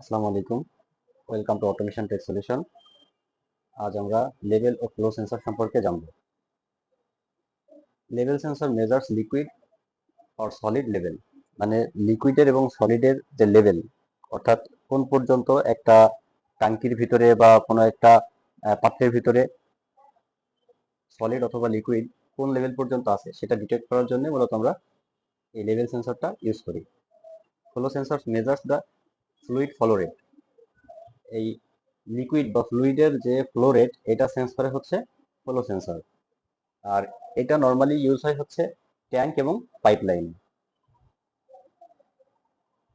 আসসালামু আলাইকুম। Welcome to automation tech solution আজ আমরা লেভেল ও ফ্লো সেন্সর সম্পর্কে জানব। Level sensor measures liquid or solid level মানে লিকুইডের এবং সলিডের যে লেভেল অর্থাৎ কোন পর্যন্ত একটা ট্যাঙ্কির ভিতরে বা কোনো একটা পাত্রের ভিতরে সলিড অথবা লিকুইড কোন লেভেল পর্যন্ত আছে, সেটা ডিটেক্ট করার জন্য মূলত আমরা এই লেভেল সেন্সরটা ইউজ করি। Flow sensor measures the fluid flow rate এই লিকুইড বা ফ্লুইডের যে ফ্লো রেট এটা সেন্স করে হচ্ছে ফ্লো সেন্সর আর এটা নর্মালি ইউজ হয় হচ্ছে ট্যাঙ্ক এবং পাইপলাইন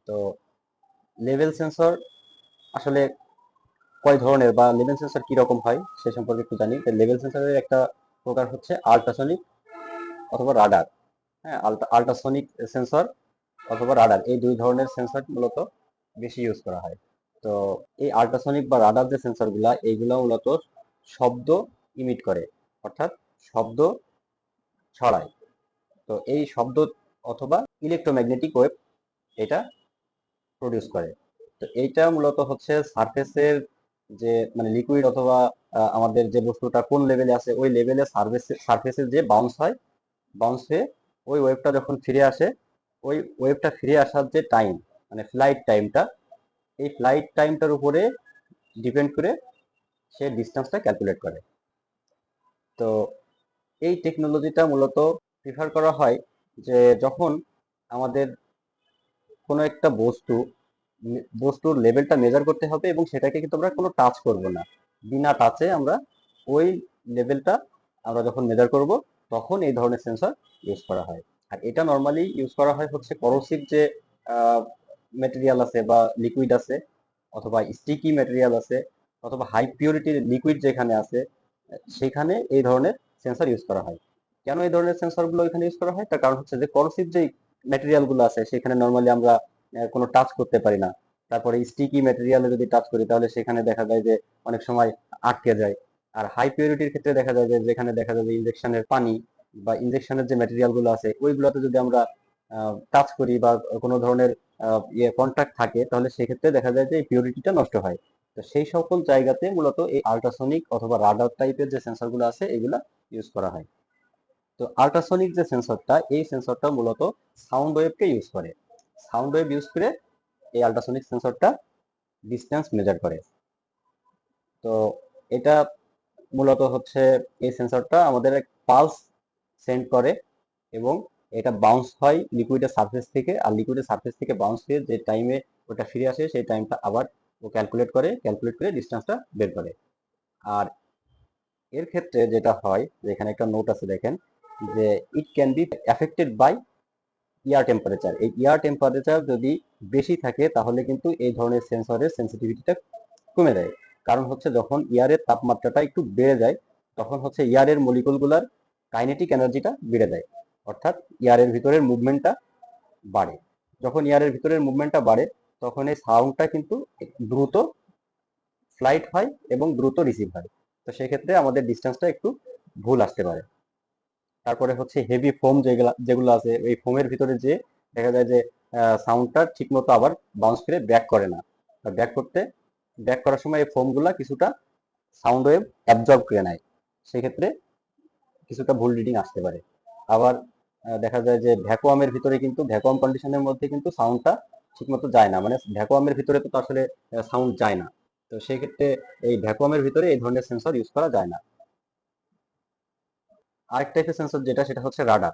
তো লেভেল সেন্সর আসলে কয় ধরনের বা লেভেল সেন্সর কি রকম হয়, সে সম্পর্কে একটু জানি। লেভেল সেন্সরের একটা প্রকার হচ্ছে আল্ট্রাসনিক অথবা রাডার হ্যাঁ আল্ট্রাসনিক সেন্সর অথবা রাডার এই দুই ধরনের সেন্সর মূলত বেশি ইউজ করা হয়। তো এই আল্ট্রাসনিক বা রাডার যে সেন্সরগুলা এইগুলো মূলত শব্দ ইমিট করে, অর্থাৎ শব্দ ছড়ায়। তো এই শব্দ অথবা ইলেকট্রোম্যাগনেটিক ওয়েভ এটা প্রডিউস করে। তো এইটা মূলত হচ্ছে সারফেসের যে মানে লিকুইড অথবা আমাদের যে বস্তুটা কোন লেভেলে আছে, ওই লেভেলে সার্ফেস সারফেসের যে বাউন্স হয় বাউন্স হয়ে ওই ওয়েভটা যখন ফিরে আসে, ওই ওয়েভটা ফিরে আসার যে টাইম মানে ফ্লাইট টাইমটা এই ফ্লাইট টাইমটার উপরে ডিপেন্ড করে সে ডিস্টেন্সটা ক্যালকুলেট করে। তো এই টেকনোলজিটা মূলত প্রিফার করা হয় যে যখন আমাদের কোনো একটা বস্তু, বস্তুর লেভেলটা মেজার করতে হবে এবং সেটাকে কিন্তু আমরা কোনো টাচ করব না। বিনা টাচে আমরা ওই লেভেলটা আমরা যখন মেজার করব, তখন এই ধরনের সেন্সর ইউজ করা হয়। আর এটা নর্মালি ইউজ করা হয় হচ্ছে করোসিভ যে মেটেরিয়াল আছে বা লিকুইড আছে, অথবা স্টিকি মেটেরিয়াল আছে, অথবা হাই পিউরিটির লিকুইড যেখানে আছে, সেখানে এই ধরনের সেন্সর ইউজ করা হয়। কেন এই ধরনের সেন্সরগুলো এখানে ইউজ করা হয়? তার কারণ হচ্ছে যে করোসিভ যে ম্যাটেরিয়ালগুলো আছে, সেখানে নর্মালি আমরা কোনো টাচ করতে পারি না। তারপরে স্টিকি ম্যাটেরিয়ালে যদি টাচ করি, তাহলে সেখানে দেখা যায় যে অনেক সময় আটকে যায়। আর হাই পিউরিটির ক্ষেত্রে দেখা যায় যে যেখানে দেখা যায় যে ইনজেকশনের পানি বা ইনজেকশনের যে ম্যাটেরিয়ালগুলো আছে, ওইগুলোতে যদি আমরা টাচ করি বা কোনো ধরনের ইয়ে কন্ট্যাক্ট থাকে, তাহলে সেক্ষেত্রে দেখা যায় যে পিউরিটিটা নষ্ট হয়। তো সেই সকল জায়গাতে মূলত এই আল্ট্রাসনিক অথবা রাডার টাইপের যে সেন্সরগুলো আছে, এগুলা ইউজ করা হয়। তো আল্ট্রাসনিক যে সেন্সরটা এই সেন্সরটা মূলত সাউন্ড ওয়েভকে ইউজ করে। সাউন্ড ওয়েভ ইউজ করে এই আল্ট্রাসনিক সেন্সরটা ডিস্টেন্স মেজার করে। তো এটা মূলত হচ্ছে এই সেন্সরটা আমাদের পালস সেন্ড করে এবং এটা বাউন্স হয় লিকুইডের সারফেস থেকে, আর লিকুইডের সারফেস থেকে বাউন্স হয়ে যে টাইমে ওটা ফিরে আসে, সেই টাইমটা আবার ও ক্যালকুলেট করে ক্যালকুলেট করে ডিস্টেন্সটা বের করে। আর এর ক্ষেত্রে যেটা হয় যেখানে একটা নোট আছে দেখেন, যে it can be affected by air temperature এই ইয়ার টেম্পারেচার যদি বেশি থাকে, তাহলে কিন্তু এই ধরনের সেন্সরের সেন্সিটিভিটিটা কমে যায়। কারণ হচ্ছে যখন ইয়ারের তাপমাত্রাটা একটু বেড়ে যায়, তখন হচ্ছে ইয়ারের মলিকুলগুলার কাইনেটিক এনার্জিটা বেড়ে যায়। অর্থাৎ ইয়ারের ভিতরের মুভমেন্টটা বাড়ে। যখন ইয়ারের ভিতরের মুভমেন্টটা বাড়ে, তখন এই সাউন্ডটা কিন্তু দ্রুত ফ্লাইট হয় এবং দ্রুত রিসিভ হয়। তো সেক্ষেত্রে আমাদের ডিস্টেন্সটা একটু ভুল আসতে পারে। তারপরে হচ্ছে হেভি ফোম যেগুলো যেগুলো আছে, এই ফোমের ভিতরে যে দেখা যায় যে সাউন্ডটা ঠিকমতো আবার বাউন্স ফিরে ব্যাক করে না। ব্যাক করতে ব্যাক করার সময় এই ফোমগুলো কিছুটা সাউন্ড ওয়েভ অ্যাবজর্ব করে নেয়। সেক্ষেত্রে কিছুটা ভুল রিডিং আসতে পারে। আবার দেখা যায় যে ভ্যাকুয়ামের ভিতরে কিন্তু ভ্যাকুয়াম কন্ডিশনের মধ্যে কিন্তু সাউন্ডটা ঠিকমতো যায় না। মানে ভ্যাকুয়ামের ভিতরে তো আসলে সাউন্ড যায় না। তো সেই ক্ষেত্রে এই ভ্যাকুয়ামের ভিতরে এই ধরনের সেন্সর ইউজ করা যায় না। আরেক টাইপের সেন্সর যেটা, সেটা হচ্ছে রাডার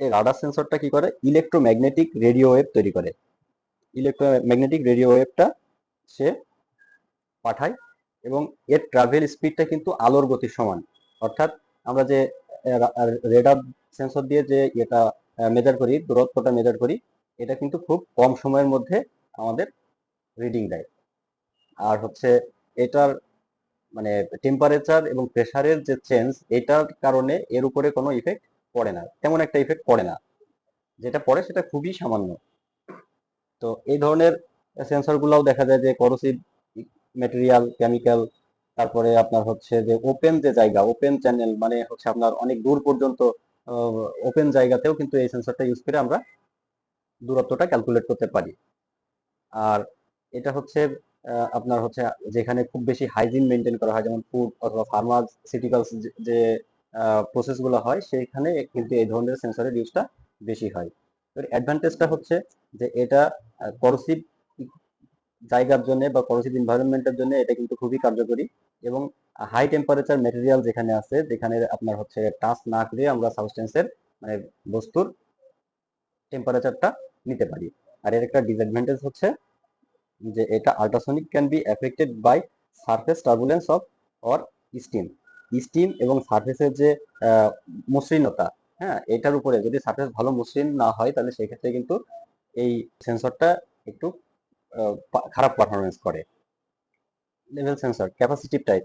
এই রাডার সেন্সরটা কি করে? ইলেকট্রোম্যাগনেটিক রেডিও ওয়েভ তৈরি করে। ইলেকট্রোম্যাগনেটিক রেডিও ওয়েভটা সে পাঠায় এবং এর ট্রাভেল স্পিডটা কিন্তু আলোর গতির সমান। অর্থাৎ আমরা যে রেডার সেন্সর দিয়ে যে এটা মেজার করি, দূরত্বটা মেজার করি, এটা কিন্তু খুব কম সময়ের মধ্যে আমাদের রিডিং দেয়। আর হচ্ছে এটার মানে টেম্পারেচার এবং প্রেসারের যে চেঞ্জ এটার কারণে এর উপরে কোনো ইফেক্ট পড়ে না। তেমন একটা ইফেক্ট পড়ে না। যেটা পড়ে সেটা খুবই সামান্য। তো এই ধরনের সেন্সর গুলাও দেখা যায় যে করোসিভ মেটেরিয়াল কেমিক্যাল তারপরে আপনার হচ্ছে যে ওপেন যে জায়গা ওপেন চ্যানেল মানে হচ্ছে আপনার অনেক দূর পর্যন্ত ওপেন জায়গাতেও কিন্তু এই সেন্সরটা ইউজ করে আমরা দূরত্বটা ক্যালকুলেট করতে পারি। আর এটা হচ্ছে আপনার হচ্ছে যেখানে খুব বেশি হাইজিন মেনটেন করা হয়, যেমন ফুড অথবা ফার্মাসিউটিক্যালস যে প্রসেসগুলো হয়, সেখানে কিন্তু এই ধরনের সেন্সরের ইউজটা বেশি হয়। এর অ্যাডভান্টেজটা হচ্ছে যে এটা করসিভ জায়গার জন্য বা করসিভ এনভায়রনমেন্টের জন্য এটা কিন্তু খুবই কার্যকরী এবং হাই টেম্পারেচার ম্যাটেরিয়াল যেখানে আছে, যেখানে আপনার হচ্ছে টাচ না করে আমরা সাবস্টেন্সের মানে বস্তুর টেম্পারেচারটা নিতে পারি। আর এর একটা ডিসঅ্যাডভান্টেজ হচ্ছে যে এটা ultrasonic can be affected by surface turbulence of or steam steam এবং সারফেসের যে মসৃণতা হ্যাঁ এটার উপরে যদি সারফেস ভালো মসৃণ না হয় তাহলে সেই ক্ষেত্রে কিন্তু এই সেন্সরটা একটু খারাপ পারফরমেন্স করে। লেভেল সেন্সর ক্যাপাসিটিভ টাইপ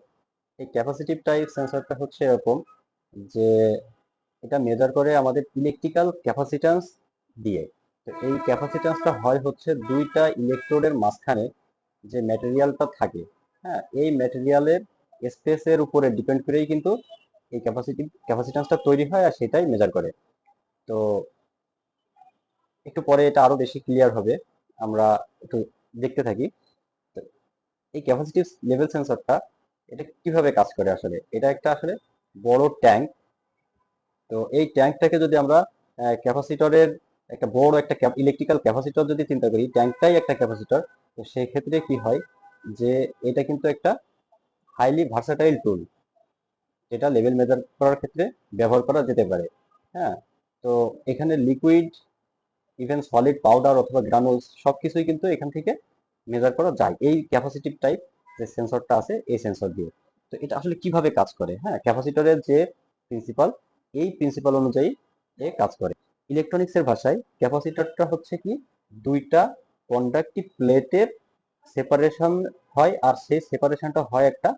এই ক্যাপাসিটিভ টাইপ সেন্সরটা হচ্ছে এরকম যে এটা মেজার করে আমাদের ইলেকট্রিক্যাল ক্যাপাসিট্যান্স দিয়ে। তো এই ক্যাপাসিট্যান্সটা হয় হচ্ছে দুইটা ইলেকট্রোডের মাঝখানে যে ম্যাটেরিয়ালটা থাকে। হ্যাঁ এই ম্যাটেরিয়ালের স্পেসের উপরে ডিপেন্ড করেই কিন্তু এই ক্যাপাসিটি ক্যাপাসিট্যান্সটা তৈরি হয় আর সেটাই মেজার করে। তো একটু পরে এটা আরও বেশি ক্লিয়ার হবে, আমরা একটু দেখতে থাকি। এই ক্যাপাসিটিভ লেভেল সেন্সরটা এটা কীভাবে কাজ করে আসলে? এটা একটা আসলে বড় ট্যাঙ্ক তো এই ট্যাঙ্কটাকে যদি আমরা ক্যাপাসিটরের একটা বড় একটা ইলেকট্রিক্যাল ক্যাপাসিটর যদি চিন্তা করি ট্যাঙ্কটাই একটা ক্যাপাসিটর তো সেই ক্ষেত্রে কি হয় যে এটা কিন্তু একটা হাইলি ভার্সাটাইল টুল যেটা লেভেল মেজার করার ক্ষেত্রে ব্যবহার করা যেতে পারে। হ্যাঁ তো এখানে লিকুইড ইভেন সলিড পাউডার অথবা গ্রানুলস সবকিছুই কিন্তু এখান থেকে মেজার করা যায়। এই ক্যাপাসিটিভ টাইপ যে সেন্সরটা আছে, এই সেন্সর দিয়ে। তো এটা আসলে কীভাবে কাজ করে? হ্যাঁ ক্যাপাসিটরের যে প্রিন্সিপাল এই প্রিন্সিপাল অনুযায়ী এ কাজ করে। ইলেকট্রনিক্সের ভাষায় ক্যাপাসিটরটা হচ্ছে কি? দুইটা কন্ডাক্টিভ প্লেটের সেপারেশন হয় আর সেই সেপারেশনটা হয় একটা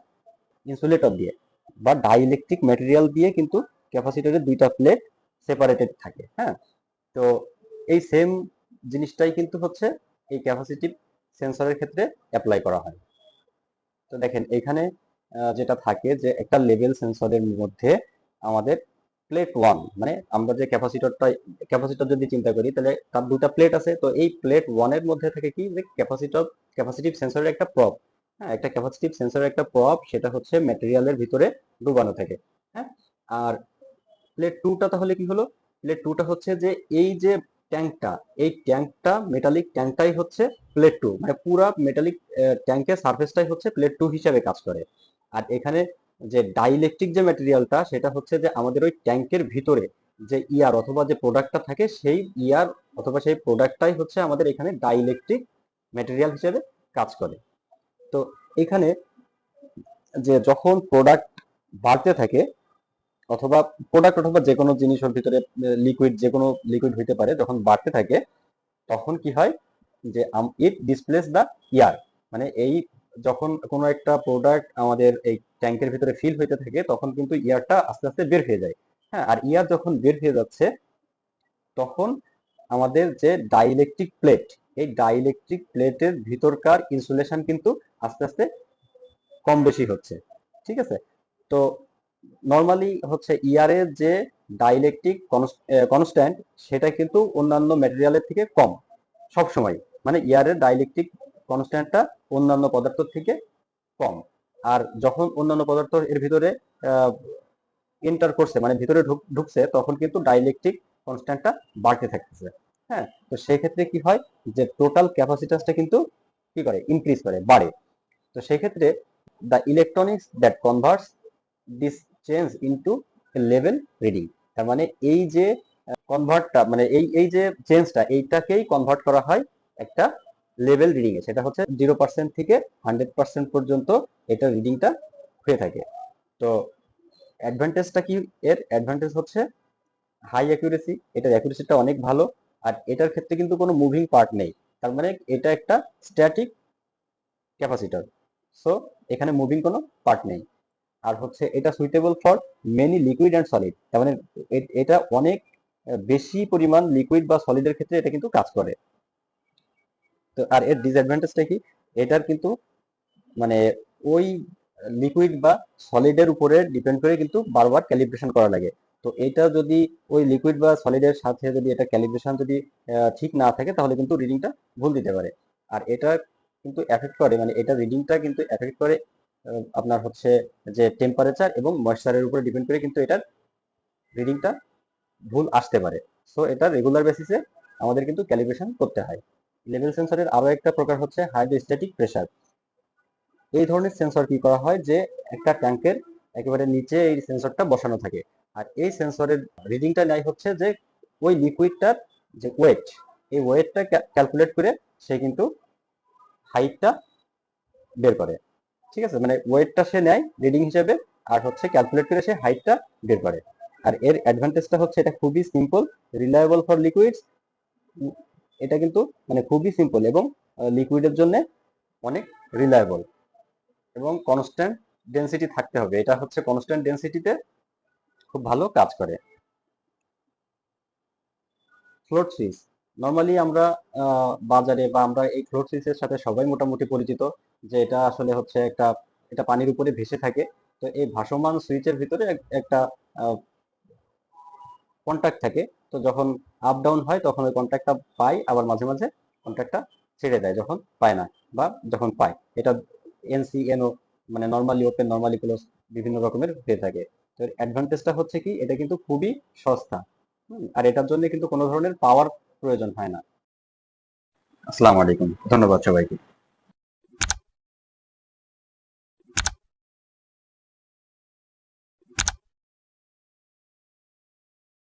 ইনসুলেটর দিয়ে বা ডাইলেকট্রিক ম্যাটেরিয়াল দিয়ে কিন্তু ক্যাপাসিটরের দুইটা প্লেট সেপারেটেড থাকে হ্যাঁ? তো এই সেম জিনিসটাই কিন্তু হচ্ছে এই ক্যাপাসিটিভ সেন্সরের ক্ষেত্রে অ্যাপ্লাই করা হয়। তো দেখেন, এখানে যেটা থাকে যে একটা লেভেল সেন্সরের মধ্যে আমাদের প্লেট ওয়ান মানে আমরা যে ক্যাপাসিটরটা, ক্যাপাসিটর যদি চিন্তা করি, তাহলে তার দুটা প্লেট আছে। তো এই প্লেট ওয়ানের মধ্যে থাকে কি যে ক্যাপাসিটর, ক্যাপাসিটিভ সেন্সরের একটা প্রপ হ্যাঁ একটা ক্যাপাসিটিভ সেন্সরের একটা প্রপ সেটা হচ্ছে ম্যাটেরিয়ালের ভিতরে ডুবানো থাকে হ্যাঁ। আর প্লেট টুটা তাহলে কি হলো? প্লেট টুটা হচ্ছে যে এই যে ট্যাঙ্কটা, এই ট্যাঙ্কটা মেটালিক ট্যাঙ্কটাই হচ্ছে প্লেট টু মানে পুরা মেটালিক ট্যাঙ্কের সারফেসটাই হচ্ছে প্লেট টু হিসাবে কাজ করে। আর এখানে যে ডাইইলেকট্রিক যে ম্যাটেরিয়ালটা সেটা হচ্ছে যে আমাদের ওই ট্যাঙ্কের ভিতরে যে ইয়ার অথবা যে প্রোডাক্টটা থাকে, সেই ইয়ার অথবা সেই প্রোডাক্টটাই হচ্ছে আমাদের এখানে ডাইইলেকট্রিক ম্যাটেরিয়াল হিসেবে কাজ করে। তো এখানে যে যখন প্রোডাক্ট বাড়তে থাকে অথবা প্রোডাক্ট অথবা যে কোনো জিনিসের ভিতরে লিকুইড যে কোনো লিকুইড হইতে পারে, যখন বাড়তে থাকে, তখন কি হয় যে ইট ডিসপ্লেস দা ইয়ার মানে এই যখন কোনো একটা প্রোডাক্ট আমাদের এই ট্যাঙ্কের ভিতরে ফিল হইতে থাকে, তখন কিন্তু ইয়ারটা আস্তে আস্তে বের হয়ে যায়। হ্যাঁ আর ইয়ার যখন বের হয়ে যাচ্ছে, তখন আমাদের যে ডাইইলেকট্রিক প্লেট এই ডাইলেকট্রিক প্লেটের ভিতরকার ইনসুলেশন কিন্তু আস্তে আস্তে কম বেশি হচ্ছে। ঠিক আছে? তো নর্মালি হচ্ছে ইয়ারের যে ডাইইলেকট্রিক কনস্ট্যান্ট সেটা কিন্তু অন্যান্য ম্যাটেরিয়ালের থেকে কম সব সময় মানে ইয়ারের ডাইইলেকট্রিক কনস্ট্যান্টটা অন্যান্য পদার্থ থেকে কম। আর যখন অন্যান্য পদার্থ এর ভিতরে এন্টার করছে মানে ভিতরে ঢুক- ঢুকছে, তখন কিন্তু ডাইইলেকট্রিক কনস্ট্যান্টটা বাড়তে থাকতেছে। হ্যাঁ তো সেই ক্ষেত্রে কি হয় যে টোটাল ক্যাপাসিটাসটা কিন্তু কি করে? ইনক্রিজ করে, বাড়ে। তো সেই ক্ষেত্রে the electronics that converts this change into level reading তার মানে এই যে কনভার্টটা মানে এই এই যে চেঞ্জটা এইটাকেই কনভার্ট করা হয় একটা লেভেল রিডিং এ। সেটা হচ্ছে জিরো পার্সেন্ট থেকে হান্ড্রেড পার্সেন্ট পর্যন্ত এটা রিডিংটা হয়ে থাকে। তো অ্যাডভান্টেজটা কি এর? অ্যাডভান্টেজ হচ্ছে হাই অ্যাকুরেসি এটার অ্যাকুরেসিটা অনেক ভালো, আর এটার ক্ষেত্রে কিন্তু কোনো মুভিং পার্ট নেই। তার মানে এটা একটা স্ট্যাটিক ক্যাপাসিটর সো এখানে মুভিং কোনো পার্ট নেই। আর হচ্ছে এটা suitable for many liquid and solid মানে এটা অনেক বেশি পরিমাণ লিকুইড বা সলিডের ক্ষেত্রে এটা কিন্তু কাজ করে। তো আর এর ডিসঅ্যাডভান্টেজটা কি? এটার কিন্তু মানে ওই লিকুইড বা সলিডের উপরে ডিপেন্ড করে কিন্তু বারবার ক্যালিব্রেশন করা লাগে। তো এটা যদি ওই লিকুইড বা সলিডের সাথে যদি এটা ক্যালিব্রেশন যদি ঠিক না থাকে তাহলে কিন্তু রিডিংটা ভুল দিতে পারে। আর এটা কিন্তু এফেক্ট করে মানে এটা রিডিংটা কিন্তু এফেক্ট করে আপনার হচ্ছে যে টেম্পারেচার এবং ময়েশ্চারের উপরে ডিপেন্ড করে কিন্তু এটার রিডিংটা ভুল আসতে পারে। সো এটা রেগুলার বেসিসে আমাদের কিন্তু ক্যালিব্রেশন করতে হয়। লেভেল সেন্সরের আরও একটা প্রকার হচ্ছে হাইড্রোস্ট্যাটিক প্রেসার এই ধরনের সেন্সর কি করা হয় যে একটা ট্যাঙ্কের একেবারে নিচে এই সেন্সরটা বসানো থাকে। আর এই সেন্সরের রিডিংটা নেয় হচ্ছে যে ওই লিকুইডটার যে ওয়েট এই ওয়েটটা ক্যালকুলেট করে সে কিন্তু হাইটটা বের করে। ঠিক আছে? মানে ওয়েটটা সে নেয় রিডিং হিসেবে, আর হচ্ছে ক্যালকুলেট করে সে হাইটটা বের করে। আর এর অ্যাডভান্টেজটা হচ্ছে এটা খুবই সিম্পল রিলায়েবল ফর লিকুইডস এটা কিন্তু মানে খুবই সিম্পল এবং লিকুইডের জন্য অনেক রিলায়েবল এবং কনস্ট্যান্ট ডেনসিটি থাকতে হবে। এটা হচ্ছে কনস্ট্যান্ট ডেনসিটিতে খুব ভালো কাজ করে। ফ্লোট সুইচ নর্মালি আমরা বাজারে বা আমরা এই সুইচের সাথে সবাই মোটামুটি পরিচিত, যে এটা আসলে হচ্ছে একটা, এটা পানির উপরে ভেসে থাকে। তো এই ভাসমান সুইচের ভিতরে একটা কন্ট্যাক্ট থাকে। তো যখন আপ ডাউন হয়, তখন ওই কন্ট্যাক্টটা পায় আবার মাঝে মাঝে কন্ট্যাক্টটা ছেড়ে দেয়, যখন পায় না, বা যখন পায়। এটা এনসিএনও মানে নর্মালি ওপেন নর্মালি ক্লোজ বিভিন্ন রকমের হয়ে থাকে। তো অ্যাডভান্টেজটা হচ্ছে কি, এটা কিন্তু খুবই সস্তা। আর এটার জন্য কিন্তু কোনো ধরনের পাওয়ার প্রয়োজন হয় না। আসসালামু আলাইকুম। ধন্যবাদ সবাইকে।